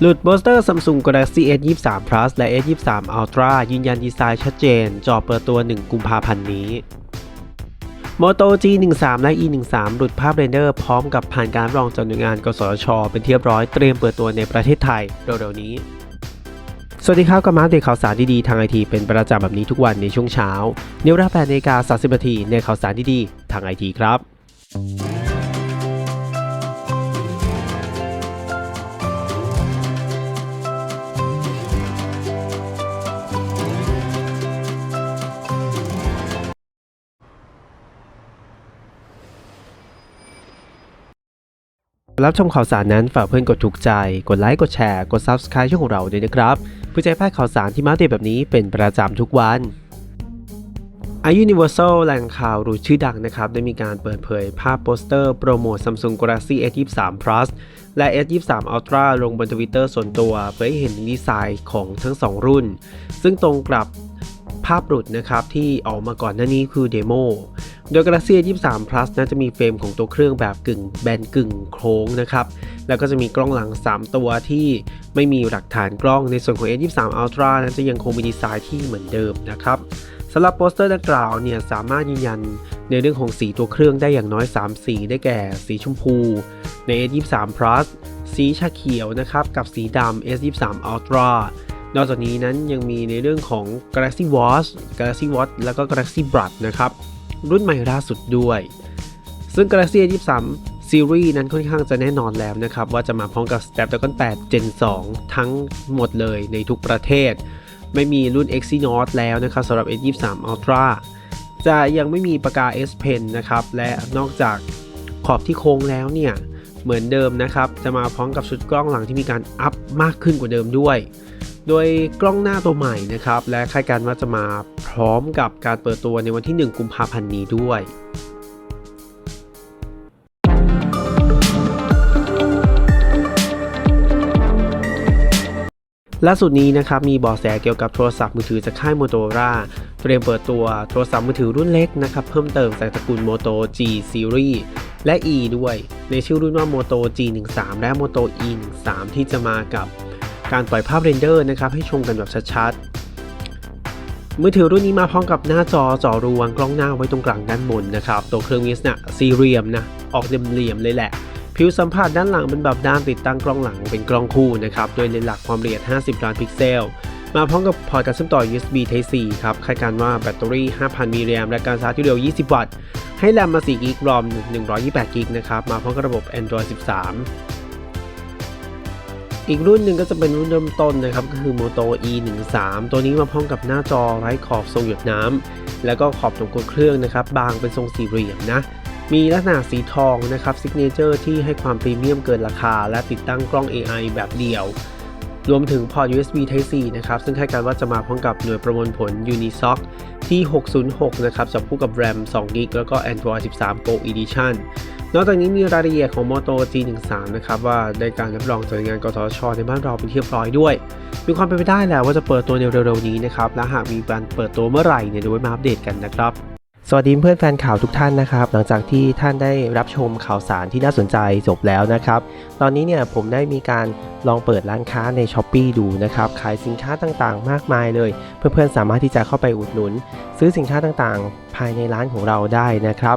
หลุดโปสเตอร์ Samsung Galaxy S23 Plus และ S23 Ultra ยืนยันดีไซน์ชัดเจน จอเปิดตัว 1 กุมภาพันธ์นี้ Moto G13 และ E13 หลุดภาพเรนเดอร์พร้อมกับผ่านการรองจากหน่วยงาน กสช เป็นที่เรียบร้อยเตรียมเปิดตัวในประเทศไทยเร็วๆนี้ สวัสดีครับกับมาอัปเดตข่าวสารดีๆทางไอทีเป็นประจำแบบนี้ทุกวันในช่วงเช้าในเวลา8นาฬิกา30นาทีในข่าวสารดีๆทางไอทีครับ รับชมข่าวสารนั้นฝากเพื่อนกดถูกใจ กดไลค์กดแชร์กด Subscribe ช่องของเราด้วยนะครับเพื่อจะให้พลาดข่าวสารที่มาเดตแบบนี้เป็นประจำทุกวันอา Universal แหล่งข่าวรู้ชื่อดังนะครับ ได้มีการเปิดเผยภาพโปสเตอร์โปรโมท Samsung Galaxy S23 Plus และ S23 Ultra ลงบนทวิตเตอร์ส่วนตัวเพื่อให้เห็นดีไซน์ของทั้ง 2 รุ่น ซึ่งตรงกับภาพหลุดนะครับที่ออกมาก่อนหน้านี้คือเดโม โดย Galaxy S23 Plus นะจะมีเฟรมของตัวเครื่องแบบกึ่งแบนกึ่งโค้งนะครับ แล้วก็จะมีกล้องหลัง 3 ตัวที่ไม่มีหลักฐานกล้อง ในส่วนของ S23 Ultra นั้นจะยังคงมีดีไซน์ที่เหมือนเดิมนะครับสำหรับโปสเตอร์ดังกล่าวเนี่ยสามารถยืนยันในเรื่องของสีตัวเครื่องได้อย่างน้อย 3 สีได้แก่ สีชมพู ใน S23 Plus สีชาเขียวนะครับกับสีดำ S23 Ultra นอกจากนี้นั้นยังมีในเรื่องของ Galaxy Watch Galaxy Watch แล้วก็ Galaxy Buds นะครับ รุ่นใหม่ล่าสุดด้วย ซึ่ง Galaxy A23 Series นั้นค่อนข้างจะแน่นอนแล้วนะครับ ว่าจะมาพร้อมกับ Snapdragon 8 Gen 2 ทั้งหมดเลยในทุกประเทศ ไม่มีรุ่น Exynos แล้วนะครับสำหรับ A23 Ultra จะยังไม่มีปากกา S Pen นะครับ และนอกจากขอบที่โค้งแล้วเนี่ย เหมือนเดิมนะครับ จะมาพร้อมกับชุดกล้องหลังที่มีการอัพมากขึ้นกว่าเดิมด้วย โดยกล้องหน้าตัวใหม่นะครับและคาดการณ์ว่าจะมาพร้อมกับการเปิดตัวในวันที่ 1 กุมภาพันธ์นี้ด้วยล่าสุดนี้นะครับมีเบาะแสเกี่ยวกับโทรศัพท์มือถือจากค่าย Motorola เตรียมเปิดตัวโทรศัพท์มือถือรุ่นเล็กนะครับเพิ่มเติมจากตระกูล Moto G Series และ E ด้วย ในชื่อรุ่นว่า Moto G13 และ Moto E13 ที่จะมากับ การปล่อยภาพเรนเดอร์นะครับให้ชมกันแบบชัดๆ มือถือรุ่นนี้มาพร้อมกับหน้าจอจอรูวงกล้องหน้าไว้ตรงกลางด้านบนนะครับ ตัวเครื่องมีลักษณะสี่เหลี่ยมนะ ออกเหลี่ยมๆเลยแหละ ผิวสัมผัสด้านหลังเป็นแบบด้านติดตั้งกล้องหลังเป็นกล้องคู่นะครับ โดยเลนส์หลักความละเอียด 50 ล้านพิกเซล มาพร้อมกับพอร์ตการเชื่อมต่อ USB Type C ครับ คาดการณ์ว่าแบตเตอรี่ 5,000 มิลลิแอมและการชาร์จที่เร็ว 20 วัตต์ ให้แรมมา 4 กิกรอม 128 กิกนะครับ มาพร้อมกับระบบ Android 13 อีกรุ่นหนึ่งก็จะเป็นรุ่นเริ่มต้นนะครับ ก็คือ Moto E13 ตัวนี้มาพร้อมกับหน้าจอไร้ขอบทรงหยดน้ำ แล้วก็ขอบตรงตัวเครื่องนะครับ บางเป็นทรงสี่เหลี่ยมนะ มีลักษณะสีทองนะครับซิกเนเจอร์ที่ให้ความพรีเมียมเกินราคา และติดตั้งกล้อง AI แบบเดียว รวมถึงพอร์ต USB Type C นะครับ ซึ่งคาดการณ์ว่าจะมาพร้อมกับหน่วยประมวลผล Unisoc ที่ 606 นะครับจับคู่กับ RAM 2 GB แล้วก็ Android 13 Go Edition นอกจากนี้มีรายละเอียดของ Moto G13 นะครับว่าได้การรับรองจากหน่วยงานกทชในบ้านเราเป็นที่เรียบร้อยด้วย มีความเป็นไปได้แหละว่าจะเปิดตัวในเร็วๆนี้นะครับและหากมีการเปิดตัวเมื่อไหร่เนี่ยเดี๋ยวไว้มาอัปเดตกันนะครับสวัสดีเพื่อนแฟนข่าวทุกท่านนะครับ หลังจากที่ท่านได้รับชมข่าวสารที่น่าสนใจจบแล้วนะครับ ตอนนี้เนี่ยผมได้มีการลองเปิดร้านค้าใน s h อ p e e ดูนะครับขายสินค้าต่างๆ มากมายเลย เพื่อนๆสามารถที่จะเข้าไปอุดหนุน ซื้อสินค้าต่างๆ ภายในร้านของเราได้นะครับ